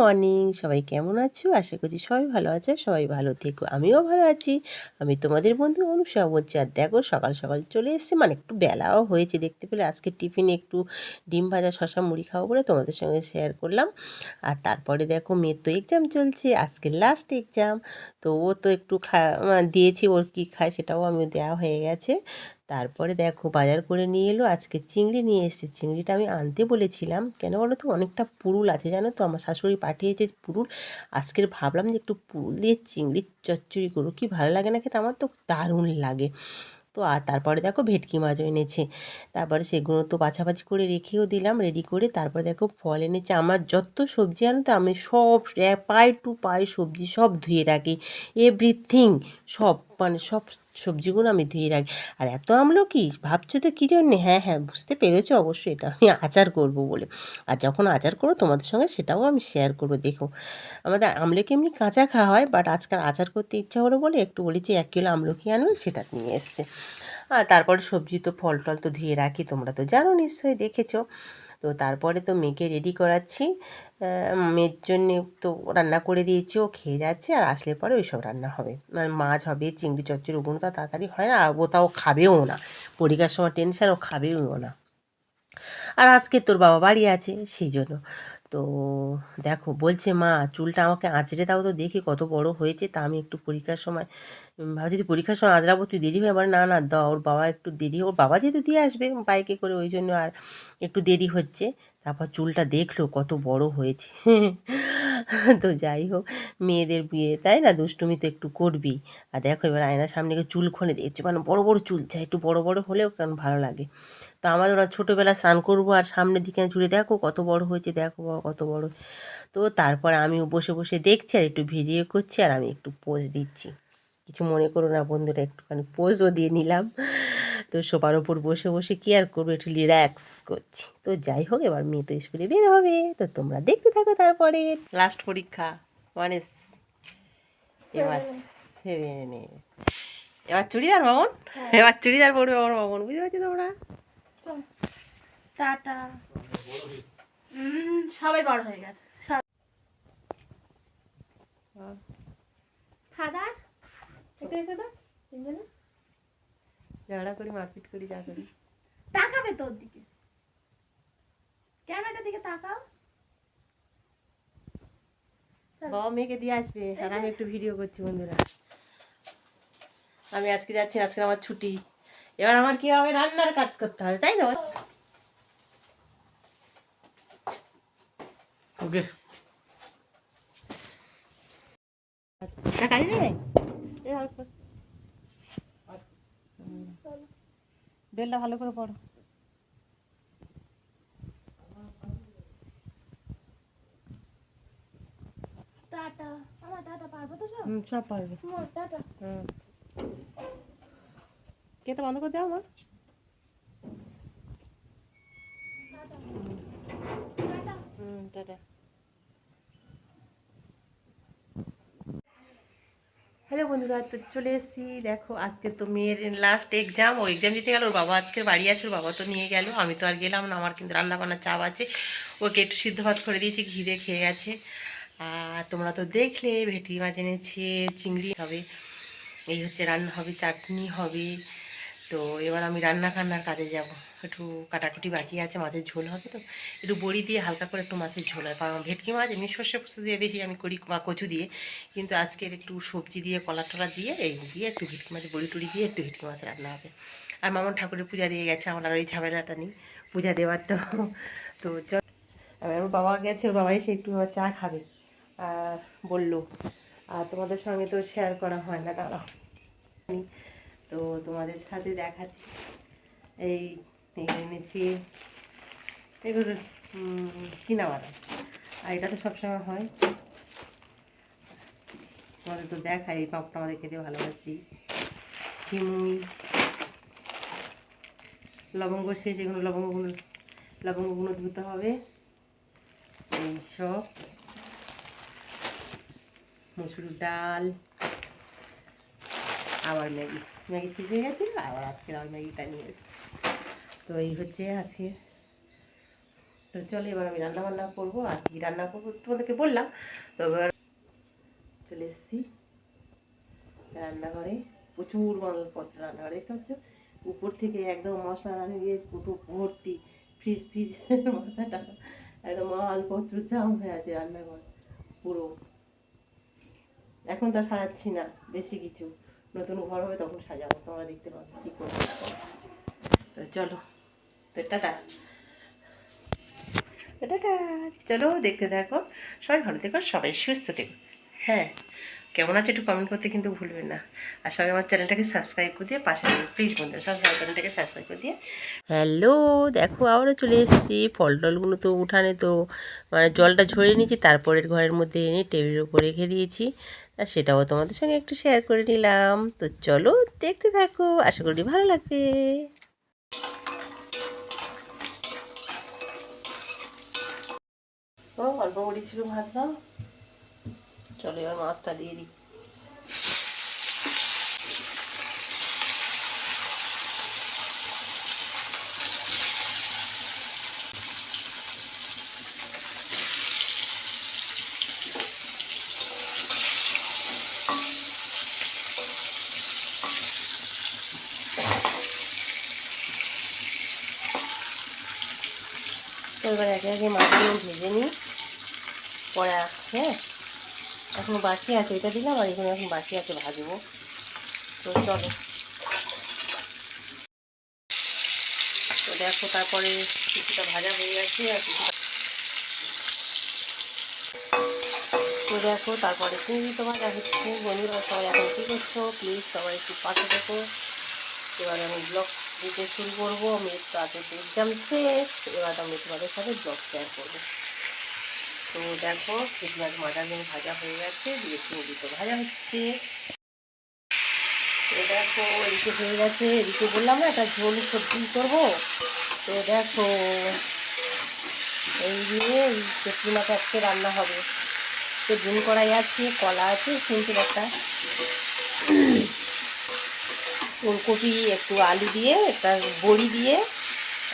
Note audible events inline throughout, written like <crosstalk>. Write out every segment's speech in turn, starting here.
Morning, সবাই কেমন আছো? আশা করছি সবাই ভালো আছে, সবাই ভালো থেকো। আমিও ভালো আছি। আমি তোমাদের বন্ধু অনুষা বলছি, আর দেখো সকাল সকাল চলে এসেছে মানে একটু বেলাও হয়েছে দেখতে পেলে। আজকে টিফিনে একটু ডিম ভাজা শশা মুড়ি খাব বলে তোমাদের সঙ্গে শেয়ার করলাম। আর তারপরে দেখো মেয়ের তো এক্সাম চলছে, আজকে লাস্ট এক্সাম তো ও তো একটু খা, দিয়েছি, ওর কী খায় সেটাও আমি দেওয়া হয়ে গেছে। তারপরে দেখো বাজার করে নিয়ে এলো, আজকে চিংড়ি নিয়ে এসেছে। চিংড়িটা আমি আনতে বলেছিলাম। কেন বলো তো? অনেকটা পুরুল আছে, জানো তো? আমার শাশুড়ি পাঠিয়েছে পুরুল। আজকের ভাবলাম যে একটু পুরুল দিয়ে চিংড়ির চচ্চড়ি করো কি ভালো লাগে না খেতে? আমার তো দারুণ লাগে। তো আর তারপরে দেখো ভেটকি মাছও এনেছে। তারপরে সেগুলো তো বাছাবাছি করে রেখেও দিলাম রেডি করে তারপরে দেখো ফল এনেছে। আমার যত সবজি আনো তো আমি সব পাই টু পাই সবজি সব ধুয়ে রাখি। এভরিথিং সব মানে সব সবজিগুলো আমি ধুয়ে রাখি। আর এত আমলো কি? ভাবছ তো কী জন্যে? হ্যাঁ হ্যাঁ বুঝতে পেরেছ অবশ্যই, এটা আমি আচার করব বলে। আর যখন আচার করো তোমাদের সঙ্গে সেটাও আমি শেয়ার করব, দেখো। আমাদের আমলকি এমনি কাঁচা খাওয়া হয় বাট আজকাল আচার করতে ইচ্ছা হলো বলে একটু বলেছি, এক কিলো আমলকি আনবে সেটা নিয়ে এসছে। তারপরে সবজি তো ফল টল তো ধুয়ে রাখি, তোমরা তো জানো নিশ্চয়ই, দেখেছ। তো তারপরে তো মেয়েকে রেডি করাচ্ছি। মেয়ের জন্যে তো রান্না করে দিয়েছি, ও খেয়ে যাচ্ছে আর আসলে পরে ওই সব রান্না হবে। মানে মাছ হবে, চিংড়ি, চচ্চড়ি, ওগুলো তো তাড়াতাড়ি হয় না, আর ও তাও খাবেও না। পরীক্ষার সময় টেনশন ও খাবেও না। আর আজকে তোর বাবা বাড়ি আছে, সেই জন্য। তো দেখো, বলছে, মা, চুলটা আমাকে আঁচড়ে দাও তো দেখি কত বড় হয়েছে। তা আমি একটু পরীক্ষার সময় ভাবছি যদি পরীক্ষার সময় আঁচড়াবো তুই দেরি হয়ে, আবার না না, দাও, ওর বাবা একটু দেরি, ওর বাবা যেহেতু দিয়ে আসবে বাইকে করে, ওই জন্য আর একটু দেরি হচ্ছে। তারপর চুলটা দেখল কত বড় হয়েছে। <laughs> তো যাই হোক, মেয়েদের বিয়ে, তাই না? দুষ্টুমি তো একটু করবি আর দেখো, এবার আয়নার সামনে গিয়ে চুল খুলে দিয়েছে মানে বড় বড় চুল চাই একটু বড় বড় হলেও কেন ভালো লাগে। তো আমাদের ওরা ছোটোবেলা স্নান করব, আর সামনের দিকে জুড়ে দেখো কত বড় হয়েছে, দেখো কত বড়। তো তারপরে আমি বসে বসে দেখছি, আর একটু ভিডিও করছি, আর আমি একটু পোজ দিচ্ছি। কিছু মনে করো না বন্ধুরা একটুখানি পোজও দিয়ে নিলাম। তো সোফার ওপর বসে বসে কি আর করব একটু রিল্যাক্স করছি। তো যাই হোক এবার মেয়ে তো স্কুলে বের হবে। তো তোমরা দেখতে থাকো তারপরে। লাস্ট পরীক্ষা মানে এবার সেভেনে এবার চুড়িদার মামন? এবার চুড়িদার পড়বে আমার মামন বুঝতে পারছি তোমরা? টাটা। সবাই বড় হয়ে গেছে। ফাদার এটা এটা না তিনজনে ঝগড়া করি মারপিট করি যা করি। তাকাবে তোর দিকে। ক্যামেরাটার দিকে তাকাও। বাবা মেয়েকে দিয়ে আসবে আর আমি একটু ভিডিও করছি বন্ধুরা। আমি আজকে যাচ্ছি আজকে আমার ছুটি। এবার আমার কি হবে? রান্নার কাজ করতে হবে তাই তো? ওকে। টাকা দিবে। বেলটা ভালো করে পড়ো। টাটা। আমার টাটা পারব তো সব? হুম সব পারবে। তোমার টাটা। হুম। কেটে বন্ধ করে দাও আমার হুম টাটা। বন্ধুরা, তো চলে এসেছি। দেখো, আজকে তো মেয়ের লাস্ট এক্সাম ও এক্সাম দিতে গেল, ওর বাবা আজকে বাড়ি আছে, ওর বাবা তো নিয়ে গেল। আমি তো আর গেলাম না, আমার কিন্তু রান্না বান্নার চাপ আছে। ওকে একটু সিদ্ধ ভাত করে দিয়েছি, ঘি দিয়ে খেয়ে গেছে। আর তোমরা তো দেখলে, ভেটকি মাছ এনেছে চিংড়ি হবে, এই হচ্ছে রান্না হবে, চাটনি হবে। তো এবার আমি রান্না কান্নার কাজে যাব। একটু কাটাকুটি বাকি আছে, মাছের ঝোল হবে তো। একটু বড়ি দিয়ে হালকা করে একটু মাছের ঝোল হয় ভেটকি মাছ এমনি সর্ষে পোস্ত দিয়ে বেশি আমি করি বা কচু দিয়ে। কিন্তু আজকের একটু সবজি দিয়ে, কলা টলা দিয়ে, এই দিয়ে একটু ভেটকি মাছ বড়ি টড়ি দিয়ে একটু ভেটকি মাছ রান্না হবে। আর মামন ঠাকুরের পূজা দিয়ে গেছে, আমার আর ওই ঝামেলাটা নেই, পূজা দেওয়ার তো। তো চল। ওর বাবা গেছে, ওর বাবা এসে একটু চা খাবে। বলল, আর তোমাদের সঙ্গে তো শেয়ার করা হয় না, দাঁড়াও। তো তোমাদের সাথে দেখাচ্ছি। এই এনেছি। এগুলো কিনা বাদাম আর এটা তো সবসময় হয়। তোমাদের তো দেখাই, এই পাপটা আমাদের খেতে ভালোবাসি। শিমুই লবঙ্গ শেষ, এগুলো লবঙ্গগুলো লবঙ্গগুলো ধুতে হবে। এই সব। মসুর ডাল। আবার ম্যাগি। ম্যাগি শেষ হয়ে গেছে, আবার আজকে আবার ম্যাগিটা নিয়ে এসেছি। তো এই হচ্ছে আজকে। তো চলো এবার আমি রান্না বান্না করব। আর কি রান্না করব তোমাদেরকে বললাম। তো এবার চলে এসেছি রান্নাঘরে। প্রচুর মালপত্র রান্নাঘরে, দেখতে পাচ্ছ? উপর থেকে একদম মশলা রান্না দিয়ে পুরো ভর্তি, ফ্রিজ ফ্রিজ, মাথাটা একদম মালপত্র জাম হয়ে আছে রান্নাঘর, পুরো। এখন তো সাজাচ্ছি না, বেশি কিছু। নতুন ঘর হবে তখন সাজাবো, তোমরা দেখতে পাবে কি করব। তো চলো। তো, টাটা। টাটা। চলো, দেখতে থাকো। সবাই ভালো থেকো, সবাই সুস্থ থেকো। হ্যাঁ কেমন আছে একটু কমেন্ট করতে কিন্তু ভুলবেন না। আর সবাই আমার চ্যানেলটাকে সাবস্ক্রাইব করে দিয়ে পাশে প্লিজ বন্ধুরা, সবাই আমার চ্যানেলটাকে সাবস্ক্রাইব করে দিয়ে। হ্যালো দেখো, আবারও চলে এসেছি। ফল টলগুলো তো উঠানে তো মানে জলটা ঝরে নিয়েছি, তারপরের ঘরের মধ্যে এনে টেবিলের উপর রেখে দিয়েছি। আর সেটাও তোমাদের সঙ্গে একটু শেয়ার করে নিলাম। তো চলো, দেখতে থাকো, আশা করি ভালো লাগবে। অল্প বড়ি ছিল ভাজলাম চলো এবার মাছটা দিয়ে দিই। এবার একে একে মাছগুলো ভেজে নিই। পরে আসছে। এখনও বাকি আছে, এটা দিলাম আর এখানে এখন বাকি আছে ভাজবো। তো চলো। তো দেখো, তারপরে কিছুটা ভাজা হয়ে গেছে আর তো দেখো, তারপরে চিংড়ি তো ভাজা বন্ধুরা সবাই এখন কী করছ? প্লিজ সবাই একটু পাশে দেখো। এবার আমি ব্লগ দিতে শুরু করব। আমি আগে এক্সাম শেষ, এবার আমি তোমাদের সাথে ব্লগ শেয়ার করব। তো দেখো পেঁয়াজ মাটাগুলো ভাজা হয়ে গেছে, দিয়ে চিংড়ি তো ভাজা হচ্ছে। তো দেখো এদিকে হয়ে গেছে, এদিকে বললাম না, একটা ঝোল সবজি করব। তো দেখো এই দিয়ে পেটলি মাছ আজকে রান্না হবে। তো ডিম কড়াই আছে, কলা আছে সিম্পল একটা ফুলকপি, একটু আলু দিয়ে, একটা বড়ি দিয়ে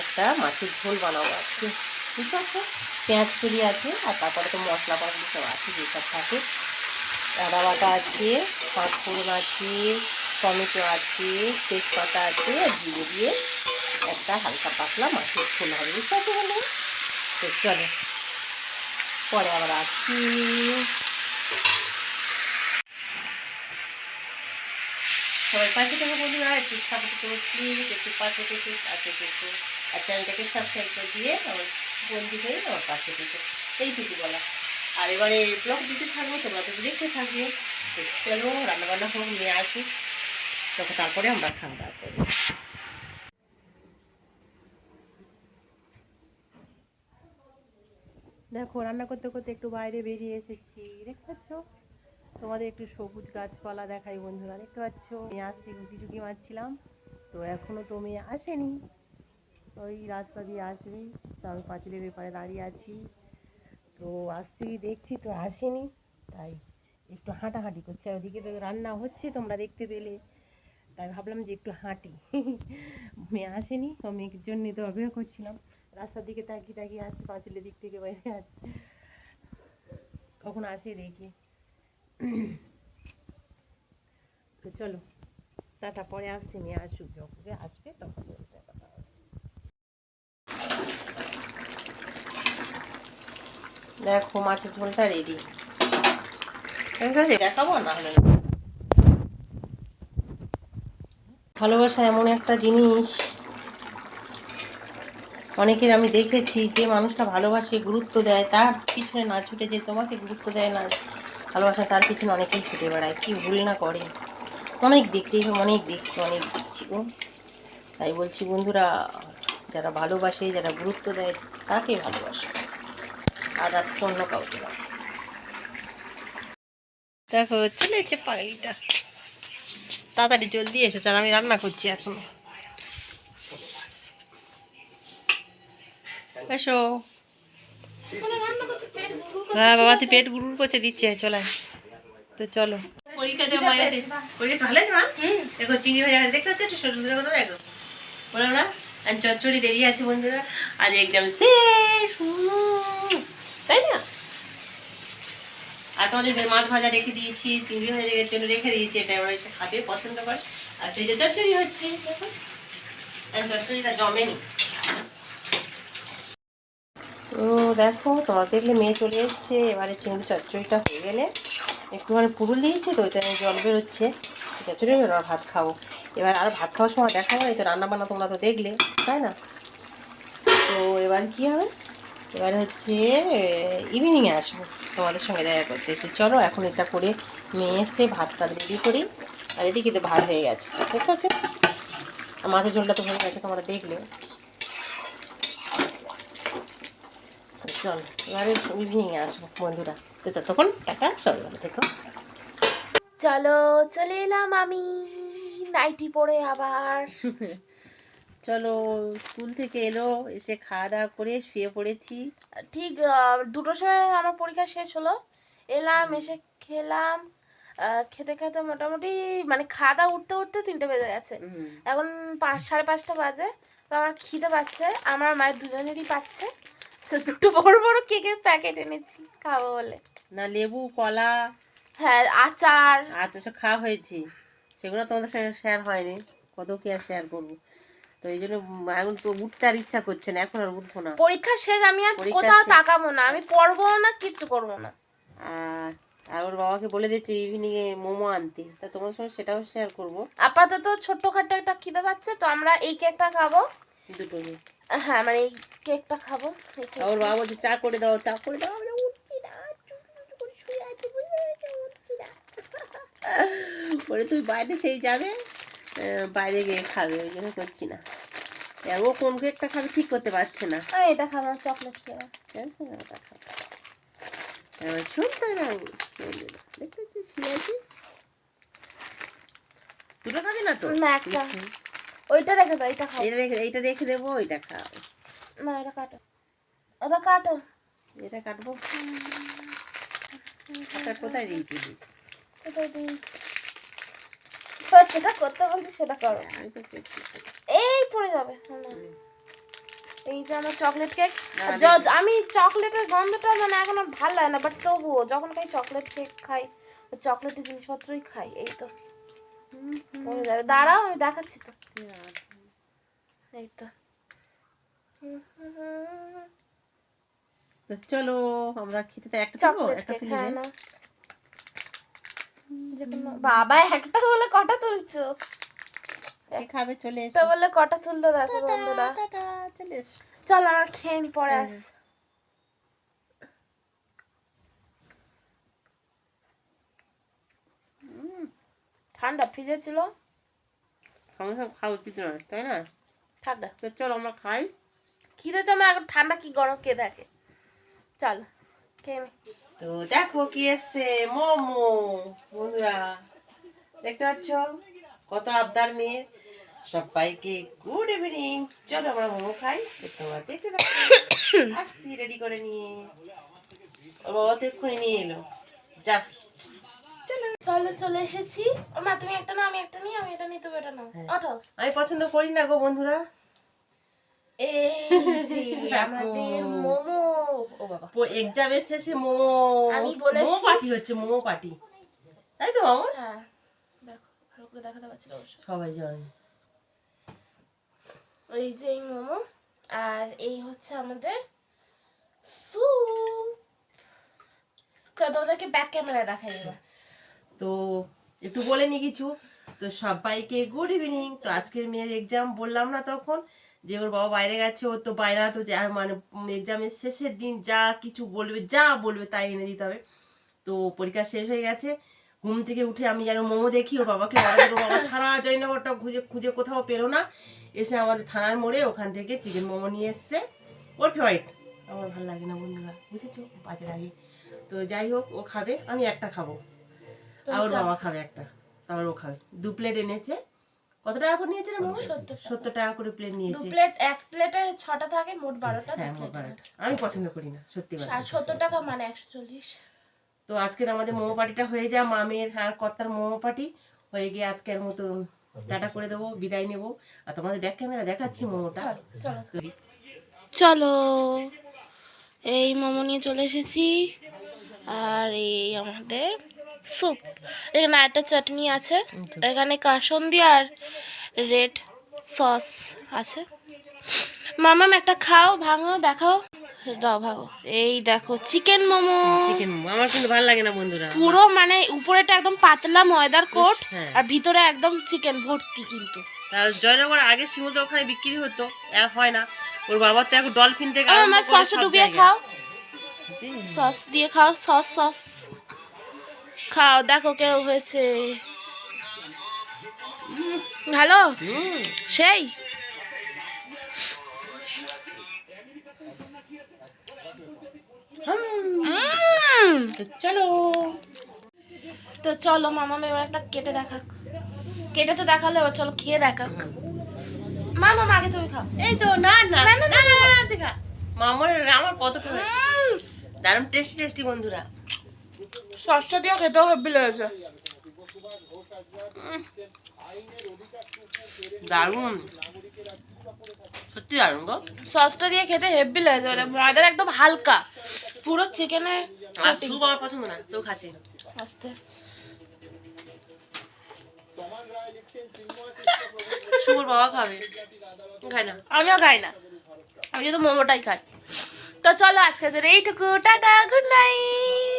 একটা মাছের ঝোল বানাবো আজকে। ঠিক আছে পেঁয়াজ কলি আছে, আর তারপরে তো মশলা পাতি সব আছে, যেসব থাকে। আদা বাটা আছে পাঁচফোড়ন আছে, টমেটো আছে, তেজপাতা আছে, আর জিরে দিয়ে একটা হালকা পাতলা মাছের ফুল হবে। পারছ বলে তো চলো, পরে আবার আসছি। সবাই পাশে থেকে বন্ধুরা, একটু সাপোর্ট করো প্লিজ একটু পাশে থেকে, আর চ্যানেলটাকে সাবস্ক্রাইব করে দিয়ে আমার বন্ধু হয়ে আমার পাশে থেকে এইটুকু বলা। আর এবারে ব্লগ দিতে থাকব, তোমরা তো দেখতে থাকবে। চলো, রান্নাবান্না হোক, নিয়ে আসি। তখন তারপরে আমরা খাওয়া দাওয়া করব। দেখো, রান্না করতে করতে একটু বাইরে বেরিয়ে এসেছি। দেখতে পাচ্ছ? তোমাদের একটু সবুজ গাছপালা দেখাই বন্ধুরা, দেখতে পাচ্ছ? মেয়ে আসছি গুটি চুকি মারছিলাম। তো এখনও তো মেয়ে আসেনি। ওই রাস্তা দিয়ে আসবি। তো আমি পাঁচিলের ব্যাপারে দাঁড়িয়ে আছি। তো আসছি, দেখছি তো আসেনি, তাই একটু হাঁটাহাঁটি করছে। আর ওদিকে তো রান্না হচ্ছে, তোমরা দেখতে পেলে। তাই ভাবলাম যে একটু হাঁটি। মেয়ে আসেনি, তো মেয়ের জন্যে তো অপেক্ষা করছিলাম। রাস্তার দিকে তাকিয়ে তাকিয়ে আসছে পাঁচিলের দিক থেকে বাইরে আসছে কখন আসে দেখি। তো চলো টাটা পরে আসছি, মেয়ে আসুক, যখন আসবে তখন বলতে কথা হবে। দেখো, মাছের ঝোলটা রেডি দেখাবো না। ভালোবাসা এমন একটা জিনিস। অনেকের আমি দেখেছি যে মানুষটা ভালোবাসে, গুরুত্ব দেয়, তার পিছনে না ছুটে যে তোমাকে গুরুত্ব দেয় না, ভালোবাসা তার পিছনে অনেকেই ছুটে বেড়ায়। কি ভুল না করে? অনেক দেখছি অনেক দেখছি অনেক দেখছি গো। তাই বলছি, বন্ধুরা, যারা ভালোবাসে, যারা গুরুত্ব দেয়, তাকে ভালোবাসে। আদার্স অন্য কাউকে দেখো চলেছে পাগলিটা তাড়াতাড়ি জলদি এসেছে আর আমি রান্না করছি এখন। এসো। হ্যাঁ বাবা তুই পেট গুড়ুর করছে দিচ্ছে চলে আয়। তো চলো। পরীক্ষা মায়ের পরীক্ষা ভালো আছে মা? দেখো চিংড়ি ভাজা। দেখতে পাচ্ছ? একটু সরু সরু কথা দেখো। বলো না আর চচ্চড়ি দেরি আছে বন্ধুরা। আজ একদম শেষ। তাই না? আর তোমাদের মাছ ভাজা রেখে দিয়েছি চিংড়ি ভাজা জন্য রেখে দিয়েছি এটা ওরা এসে খাবে পছন্দ করে। আর সেই যে চচ্চড়ি হচ্ছে চচ্চড়িটা জমেনি। ও দেখো তোমার দেখলে মেয়ে চলে এসছে। এবারে চিংড়ি চচ্চড়িটা হয়ে গেলে একটু একটুখানি পুরুল দিয়েছি তো ওইটা জল বেরোচ্ছে। চচ্চড়ি আর ভাত খাব। এবার আর ভাত খাওয়ার সময় দেখা হয় তো রান্না বান্না তোমরা তো দেখলে তাই না? তো এবার কি হবে? এবার হচ্ছে ইভিনিংয়ে আসব। তোমাদের সঙ্গে দেখা করতে। তো চলো এখন এটা করে মেয়ে এসে ভাতটা রেডি করি। আর এদিকে তো ভাত হয়ে গেছে ঠিক আছে? মাছের ঝোলটা তো হয়ে গেছে তোমরা দেখলে। তো চলো এবারে ইভিনিংয়ে আসব বন্ধুরা। তো ততক্ষণ টাটা সবাই ভালো থেকো। চলো চলে এলাম আমি। নাইটি পরে আবার। <laughs> চলো স্কুল থেকে এলো এসে খাওয়া দাওয়া করে শুয়ে পড়েছি। ঠিক দুটোর সময় আমার পরীক্ষা শেষ হলো। এলাম এসে খেলাম। খেতে খেতে মোটামুটি মানে খাওয়া দাওয়া উঠতে উঠতে তিনটে বেজে গেছে। এখন পাঁচ সাড়ে পাঁচটা বাজে। তো আমার খিদে পাচ্ছে আমার মায়ের দুজনেরই পাচ্ছে। তো দুটো বড় বড় কেকের প্যাকেট এনেছি খাব বলে। না লেবু কলা হ্যাঁ আচার। আচার সব খাওয়া হয়েছে। সেগুলো তোমাদের সঙ্গে শেয়ার হয়নি। কত কি আর শেয়ার করব? তো এই জন্য এখন তো উঠতে আর ইচ্ছা করছে না এখন আর উঠবো না। পরীক্ষা শেষ আমি আর কোথাও তাকাবো না আমি পড়ব না কিচ্ছু করব না। আর আর ওর বাবাকে বলে দিয়েছে ইভিনিংয়ে মোমো আনতে তা তোমার সঙ্গে সেটাও শেয়ার করব। আপাতত ছোট্টখাটো একটা খিদে পাচ্ছে তো আমরা এই কেকটা খাব। দুটো হ্যাঁ মানে এই কেকটা খাব। ওর বাবা বলছে চা করে দাও চা করে দাও। আমরা উঠছি না তুমি বাইরে সেই যাবে? বাইরে গিয়ে খাবে ওই জন্য করছি না। ও কোন কেকটা খাবে ঠিক করতে পারছে না। এটা খাব চকলেট ফ্লেভার এবার শুনতে না দেখতে পাচ্ছি শুয়ে আছি দুটো খাবে না তো? না, একটা। ওইটা রেখে দাও এটা খাও। এইটা রেখে এইটা রেখে দেবো ওইটা খাও। না এটা কাটো। এটা কাটো। এটা কাটবো? এটা কোথায় রেখেছিস এটা দিই তো সেটা করতে বলছি সেটা করো। করছি এই পড়ে যাবে। এই যে আমার চকলেট কেক আমি চকলেটের গন্ধটা মানে এখন আর ভালো লাগে না বাট তবুও যখন খাই চকলেট কেক খাই চকলেটের জিনিসপত্রই খাই এই তো। পড়ে যাবে। দাঁড়াও আমি দেখাচ্ছি তো। এই তো। চলো আমরা খেতে একটা একটা তুলে হ্যাঁ বাবা একটা বলে কটা তুলছো? খাবে? চলে এসো। বলে কটা তুললো দেখো বন্ধুরা। চলে এসো। চল আমরা খেয়ে নি পরে আস ঠান্ডা ফ্রিজে ছিল। সঙ্গে সঙ্গে খাওয়া উচিত নয় তাই না? ঠান্ডা। তো চলো আমরা খাই। খিদে জমে এখন ঠান্ডা কি গরম কে দেখে? চল খেয়ে তো দেখো কি এসছে মোমো। বন্ধুরা দেখতে পাচ্ছ? কত আবদার মেয়ে সবাইকে গুড ইভিনিং চলো আমরা মোমো খাই তোমরা দেখতে থাকো। আসছি রেডি করে নিয়ে। বাবা তো এক্ষুনি নিয়ে এলো। জাস্ট চলে চলে এসেছি। ও মা তুমি একটা নাও আমি একটা নিই আমি এটা নিই তুমি এটা নাও। হ্যাঁ। ওঠো। আমি পছন্দ করি না গো বন্ধুরা। <laughs> আমাদের মোমো। ও বাবা। এক্সামের শেষে মোমো আমি বলেছি- মোমো পার্টি হচ্ছে মোমো পার্টি। তাই তো মামা হ্যাঁ দেখো ভালো করে দেখাতে পারছি সবাই জানে। এই যে এই মোমো আর এই হচ্ছে আমাদের স্যুপ। চল তোমাদেরকে ব্যাক ক্যামেরা দেখাই এবার। তো একটু বলে নি কিছু। তো সবাইকে গুড ইভিনিং তো আজকের মেয়ের এক্সাম বললাম না তখন। যে ওর বাবা বাইরে গেছে ওর তো বাইরে তো যা মানে এক্সামের শেষের দিন যা কিছু বলবে যা বলবে তাই এনে দিতে হবে। তো পরীক্ষা শেষ হয়ে গেছে ঘুম থেকে উঠে আমি যেন মোমো দেখি ওর বাবাকে ওর বাবা সারা জয়নগরটা খুঁজে খুঁজে কোথাও পেল না। এসে আমাদের থানার মোড়ে ওখান থেকে চিকেন মোমো নিয়ে এসছে। ওর ফেভারিট আমার ভালো লাগে না বন্ধুরা বুঝেছ? বাজে লাগে। তো যাই হোক ও খাবে আমি একটা খাব। আর ওর বাবা খাবে একটা তারপর ও খাবে। দু প্লেট এনেছে কত টাকা করে নিয়েছে রে মামা সত্তর টাকা। সত্তর টাকা করে প্লেট দু নিয়েছে। প্লেট এক প্লেটে ছটা থাকে মোট বারোটা দু হ্যাঁ মোবার আছে। আমি পছন্দ করি না সত্যি আর সত্তর টাকা মানে একশো চল্লিশ। তো আজকের আমাদের মোমো পার্টিটা হয়ে যা মামের আর কর্তার মোমো পার্টি হয়ে গিয়ে আজকের মতো টাটা করে দেবো বিদায় নেব। আর তোমাদের ব্যাক ক্যামেরা দেখাচ্ছি মোমোটা। চলো চলো। চলো এই মোমো নিয়ে চলে এসেছি। আর এই আমাদের স্যুপ। এখানে একটা চাটনি আছে। এখানে কাসন্দি আর রেড সস আছে। মামাম একটা খাও ভাঙো দেখাও। দাও ভাগো এই দেখো চিকেন মোমো। চিকেন আমার কিন্তু ভালো লাগে না বন্ধুরা। পুরো মানে উপরেটা একদম পাতলা ময়দার কোট হ্যাঁ। আর ভিতরে একদম চিকেন ভর্তি কিন্তু। জয়নগর আগে শিমুলদা ওখানে বিক্রি হতো। আর হয় না। ওর বাবা তো এখন ডলফিন থেকে আমার করে ডুবিয়ে খাও। সস দিয়ে খাও সস সস। খাও দেখো কেরম হয়েছে ভালো সেই চলো তো চলো মামা এবার একটা কেটে দেখাক কেটে তো দেখাল এবার চলো খেয়ে দেখাক মামা আগে তুমি খাও এই তো না না না না না না মামার আমার কত। উম, দারুণ টেস্টি টেস্টি বন্ধুরা সসটা দিয়ে খেতেও হেব্বি লেগেছে দারুণ। সত্যি দারুণ গো। সসটা দিয়ে খেতে হেব্বি লেগেছে মানে ময়দার একদম হালকা। পুরো চিকেনের আর স্যুপ আমার পছন্দ না তো খাচ্ছি। আস্তে। বাবা খাবে। খায় না। আমিও খাই না। আমি শুধু মোমোটাই খাই। তো চলো আজকে এইটুকু টাটা গুড নাইট